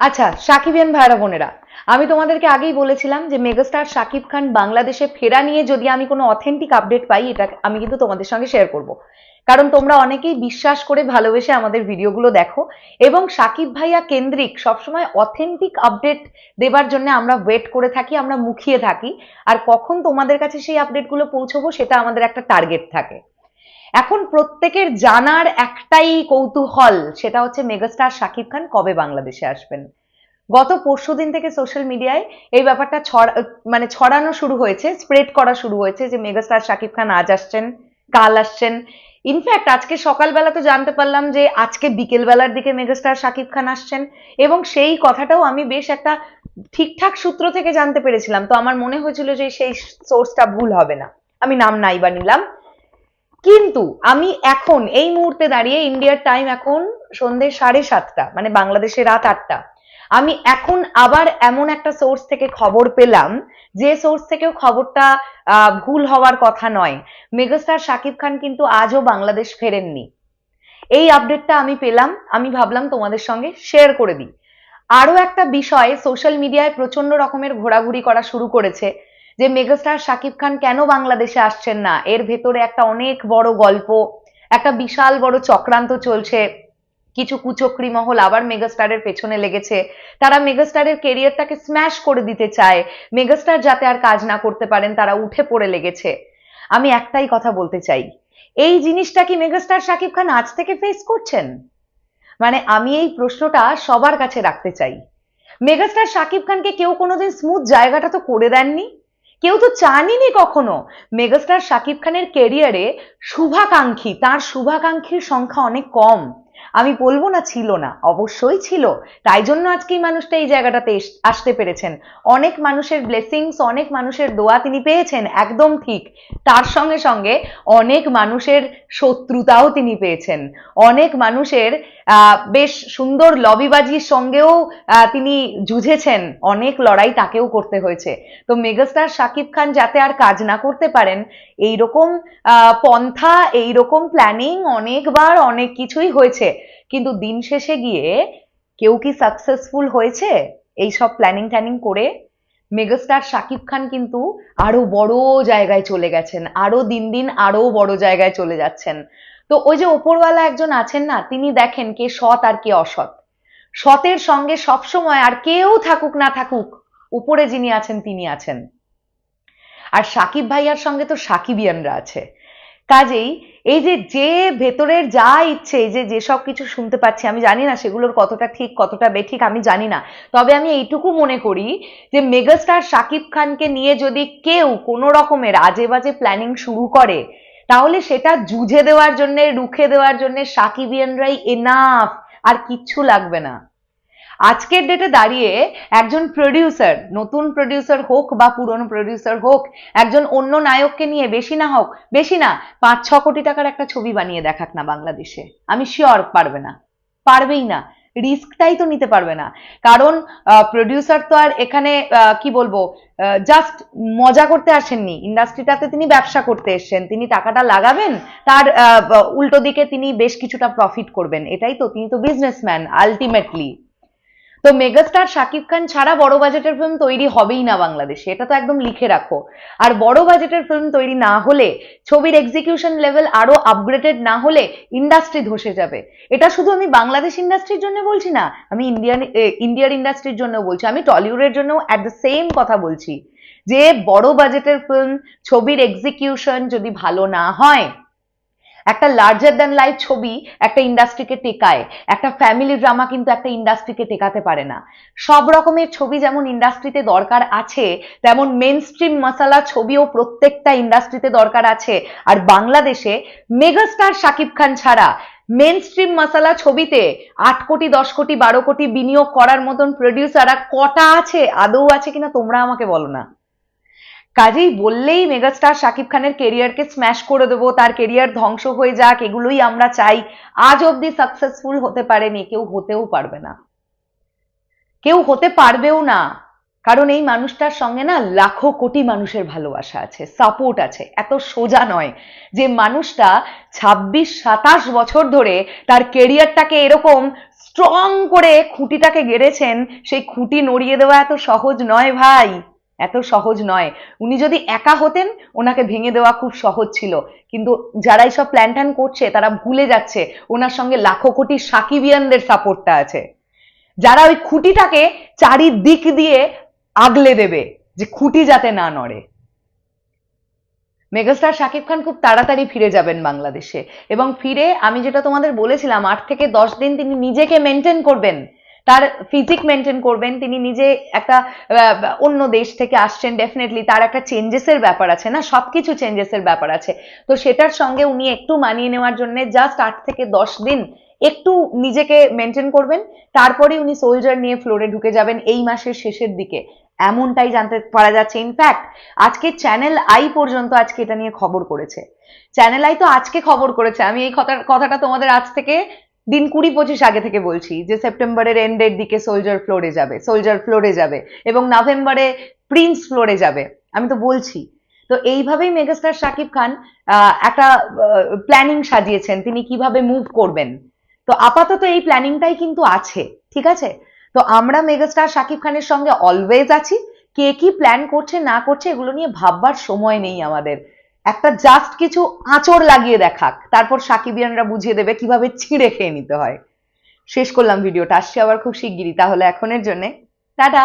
আচ্ছা সাকিবিয়ান ভাইরা বোনেরা, আমি তোমাদেরকে আগেই বলেছিলাম যে মেগাস্টার শাকিব খান বাংলাদেশে ফেরা নিয়ে যদি আমি কোনো অথেন্টিক আপডেট পাই, এটা আমি কিন্তু তোমাদের সঙ্গে শেয়ার করব। কারণ তোমরা অনেকেই বিশ্বাস করে ভালোবেসে আমাদের ভিডিওগুলো দেখো এবং সাকিব ভাইয়া কেন্দ্রিক সবসময় অথেন্টিক আপডেট দেবার জন্য আমরা ওয়েট করে থাকি, আমরা মুখিয়ে থাকি। আর কখন তোমাদের কাছে সেই আপডেটগুলো পৌঁছবো, সেটা আমাদের একটা টার্গেট থাকে। এখন প্রত্যেকের জানার একটাই কৌতূহল, সেটা হচ্ছে মেগাস্টার শাকিব খান কবে বাংলাদেশে আসবেন? গত পরশু দিন থেকে সোশ্যাল মিডিয়ায় এই ব্যাপারটা ছড়া মানে ছড়ানো শুরু হয়েছে, স্প্রেড করা শুরু হয়েছে যে মেগাস্টার শাকিব খান আজ আসছেন, কাল আসছেন। ইনফ্যাক্ট আজকে সকালবেলা তো জানতে পারলাম যে আজকে বিকেলবেলার দিকে মেগাস্টার শাকিব খান আসছেন এবং সেই কথাটাও আমি বেশ একটা ঠিকঠাক সূত্র থেকে জানতে পেরেছিলাম। তো আমার মনে হয়েছিল যে সেই সোর্সটা ভুল হবে না। আমি নাম নাই বা নিলাম। কিন্তু আমি এখন, এই মুহূর্তে দাঁড়িয়ে ইন্ডিয়ার টাইম এখন সন্ধ্যে সাড়ে সাতটা মানে বাংলাদেশে রাত আটটা। আমি এখন আবার এমন একটা সোর্স থেকে খবর পেলাম, যে সোর্স থেকেও খবরটা ভুল হওয়ার কথা নয়। মেগাস্টার শাকিব খান কিন্তু আজও বাংলাদেশ ফেরেননি। এই আপডেটটা আমি পেলাম, আমি ভাবলাম তোমাদের সঙ্গে শেয়ার করে দিই। আরও একটা বিষয় সোশ্যাল মিডিয়ায় প্রচণ্ড রকমের ঘোরাঘুরি করা শুরু করেছে। যে মেগাস্টার শাকিব খান কেন বাংলাদেশে আসছেন না? এর ভেতরে একটা অনেক বড় গল্প, একটা বিশাল বড় চক্রান্ত চলছে। কিছু কুচক্রি মহল আবার মেগাস্টারের পেছনে লেগেছে। তারা মেগাস্টারের কেরিয়ারটাকে স্ম্যাশ করে দিতে চায়। মেগাস্টার যাতে আর কাজ না করতে পারেন, তারা উঠে পড়ে লেগেছে। আমি একটাই কথা বলতে চাই, এই জিনিসটা কি মেগাস্টার শাকিব খান আজ থেকে ফেস করছেন? মানে আমি এই প্রশ্নটা সবার কাছে রাখতে চাই। মেগাস্টার শাকিব খানকে কেউ কোনোদিন স্মুথ জায়গাটা তো করে দেননি? কেউ তো চানইনি কখনো মেগাস্টার শাকিব খানের কেরিয়ারে শুভাকাঙ্ক্ষী তার শুভাকাঙ্ক্ষীর সংখ্যা অনেক কম। আমি বলব না ছিল না, অবশ্যই ছিল। তাই জন্য আজকে এই মানুষটা এই জায়গাটাতে আসতে পেরেছেন। অনেক মানুষের ব্লেসিংস অনেক মানুষের দোয়া তিনি পেয়েছেন, একদম ঠিক। তার সঙ্গে সঙ্গে অনেক মানুষের শত্রুতাও তিনি পেয়েছেন। অনেক মানুষের বেশ সুন্দর লবিবাজির সঙ্গেও তিনি যুঝেছেন। অনেক লড়াই তাকেও করতে হয়েছে। তো মেগাস্টার শাকিব খান যাতে আর কাজ না করতে পারেন, এইরকম পন্থা, এইরকম প্ল্যানিং অনেকবার অনেক কিছুই হয়েছে। কিন্তু দিন শেষে গিয়ে কেউ কি সাকসেসফুল হয়েছে? এই সব প্ল্যানিং ট্যানিং করে মেগাস্টার শাকিব খান কিন্তু আরও বড় জায়গায় চলে গেছেন, আরও দিন দিন আরও বড় জায়গায় চলে যাচ্ছেন। তো ওই যে ওপরওয়ালা একজন আছেন না, তিনি দেখেন কে সৎ আর কে অসৎ। সতের সঙ্গে সবসময় আর কেউ থাকুক না থাকুক, উপরে যিনি আছেন তিনি আছেন। আর সাকিব ভাইয়ার সঙ্গে তো সাকিবিয়ানরা আছে। কাজেই এই যে যে ভেতরের যা ইচ্ছে যে যেসব কিছু শুনতে পাচ্ছি, আমি জানি না সেগুলোর কতটা ঠিক, কতটা বেঠিক, আমি জানি না। তবে আমি এইটুকু মনে করি যে, মেগাস্টার শাকিব খানকে নিয়ে যদি কেউ কোনো রকমের আজে বাজে প্ল্যানিং শুরু করে, তাহলে সেটা জুঝে দেওয়ার জন্য, রুখে দেওয়ার জন্য সাকিবিয়ানরাই এনাফ আর কিচ্ছু লাগবে না। আজকের ডেটে দাঁড়িয়ে একজন প্রডিউসার নতুন প্রডিউসার হোক বা পুরনো প্রডিউসার হোক, একজন অন্য নায়ককে নিয়ে বেশি না হোক, বেশি না পাঁচ ছ কোটি টাকার একটা ছবি বানিয়ে দেখাক না বাংলাদেশে। আমি শিওর পারবে না। পারবেই না। রিস্কটাই তো নিতে পারবে না। কারণ প্রডিউসার তো আর এখানে কি বলব জাস্ট মজা করতে আসেননি। ইন্ডাস্ট্রিটাতে তিনি ব্যবসা করতে এসেছেন। তিনি টাকাটা লাগাবেন, তার উল্টো দিকে তিনি বেশ কিছুটা প্রফিট করবেন। এটাই তো, তিনি তো বিজনেসম্যান আলটিমেটলি তো মেগাস্টার শাকিব খান ছাড়া বড় বাজেটের ফিল্ম তৈরি হবেই না বাংলাদেশে, এটা তো একদম লিখে রাখো। আর বড় বাজেটের ফিল্ম তৈরি না হলে, ছবির এক্সিকিউশন লেভেল আরও আপগ্রেডেড না হলে ইন্ডাস্ট্রি ধসে যাবে। এটা শুধু আমি বাংলাদেশ ইন্ডাস্ট্রির জন্য বলছি না, আমি ইন্ডিয়ান ইন্ডিয়ার ইন্ডাস্ট্রির জন্য বলছি, আমি টলিউডের জন্য অ্যাট দ্য সেম কথা বলছি। যে বড় বাজেটের ফিল্ম ছবির এক্সিকিউশন যদি ভালো না হয় একটা লার্জার দ্যান লাইফ ছবি একটা ইন্ডাস্ট্রিকে টেকায়। একটা ফ্যামিলি ড্রামা কিন্তু একটা ইন্ডাস্ট্রিকে টেকাতে পারে না। সব রকমের ছবি যেমন ইন্ডাস্ট্রিতে দরকার আছে, তেমন মেন স্ট্রিম মশালা ছবিও প্রত্যেকটা ইন্ডাস্ট্রিতে দরকার আছে। আর বাংলাদেশে মেগাস্টার শাকিব খান ছাড়া মেন স্ট্রিম মশালা ছবিতে আট কোটি, দশ কোটি, বারো কোটি বিনিয়োগ করার মতন প্রডিউসার আর কটা আছে? আদৌ আছে কিনা তোমরা আমাকে বলো না। কাজেই বললেই মেগাস্টার শাকিব খানের কেরিয়ারকে স্ম্যাশ করে দেবো, তার কেরিয়ার ধ্বংস হয়ে যাক, এগুলোই আমরা চাই। আজ অবধি সাকসেসফুল হতে পারেনি, কেউ হতেও পারবে না। কেউ হতে পারবেও না, কারণ এই মানুষটার সঙ্গে না লাখো কোটি মানুষের ভালোবাসা আছে সাপোর্ট আছে, এত সোজা নয় যে মানুষটা ছাব্বিশ, সাতাশ বছর ধরে তার কেরিয়ারটাকে এরকম স্ট্রং করে খুঁটিটাকে গেড়েছেন, সেই খুঁটি নড়িয়ে দেওয়া এত সহজ নয় ভাই। এত সহজ নয়। উনি যদি একা হতেন, ওনাকে ভেঙে দেওয়া খুব সহজ ছিল। কিন্তু যারা এইসব প্ল্যান ট্যান করছে, তারা ভুলে যাচ্ছে ওনার সঙ্গে লাখো কোটি সাকিবিয়ানদের সাপোর্টটা আছে। যারা ওই খুঁটিটাকে চারিদিক দিয়ে আগলে দেবে যে খুঁটি যাতে না নড়ে। মেগাস্টার শাকিব খান খুব তাড়াতাড়ি ফিরে যাবেন বাংলাদেশে। এবং ফিরে, আমি যেটা তোমাদের বলেছিলাম, আট থেকে দশ দিন তিনি নিজেকে মেনটেন করবেন। তার ফিজিক মেনটেন করবেন, তিনি নিজে একটা অন্য দেশ থেকে আসছেন ডেফিনেটলি তার একটা চেঞ্জেসের ব্যাপার আছে না, সবকিছু চেঞ্জেসের ব্যাপার আছে। তো সেটার সঙ্গে উনি একটু মানিয়ে নেওয়ার জন্য জাস্ট আট থেকে দশ দিন একটু নিজেকে মেনটেন করবেন, তারপরে উনি সোলজার নিয়ে ফ্লোরে ঢুকে যাবেন এই মাসের শেষের দিকে। এমনটাই জানতে পারা যাচ্ছে। ইনফ্যাক্ট আজকে চ্যানেল আই পর্যন্ত আজকে এটা নিয়ে খবর করেছে। চ্যানেল আই তো আজকে খবর করেছে। আমি এই কথা কথাটা তোমাদের আজ থেকে দিন কুড়ি পঁচিশ আগে থেকে বলছি যে সেপ্টেম্বরের এন্ডের দিকে সোলজার ফ্লোরে যাবে সোলজার ফ্লোরে যাবে এবং নভেম্বরে প্রিন্স ফ্লোরে যাবে। আমি তো বলছি। তো এইভাবেই মেগাস্টার শাকিব খান একটা প্ল্যানিং সাজিয়েছেন তিনি কীভাবে মুভ করবেন। তো আপাতত এই প্ল্যানিংটাই কিন্তু আছে, ঠিক আছে? তো আমরা মেগাস্টার শাকিব খানের সঙ্গে অলওয়েজ আছি। কে কি প্ল্যান করছে, না করছে, এগুলো নিয়ে ভাববার সময় নেই আমাদের। একটা জাস্ট কিছু আঁচড় লাগিয়ে দেখাক। তারপর সাকিবিয়ানরা বুঝিয়ে দেবে কীভাবে ছিঁড়ে খেয়ে নিতে হয়। শেষ করলাম ভিডিওটা। আসছি আবার খুব শিগগিরই। তাহলে এখনের জন্যে, টাটা!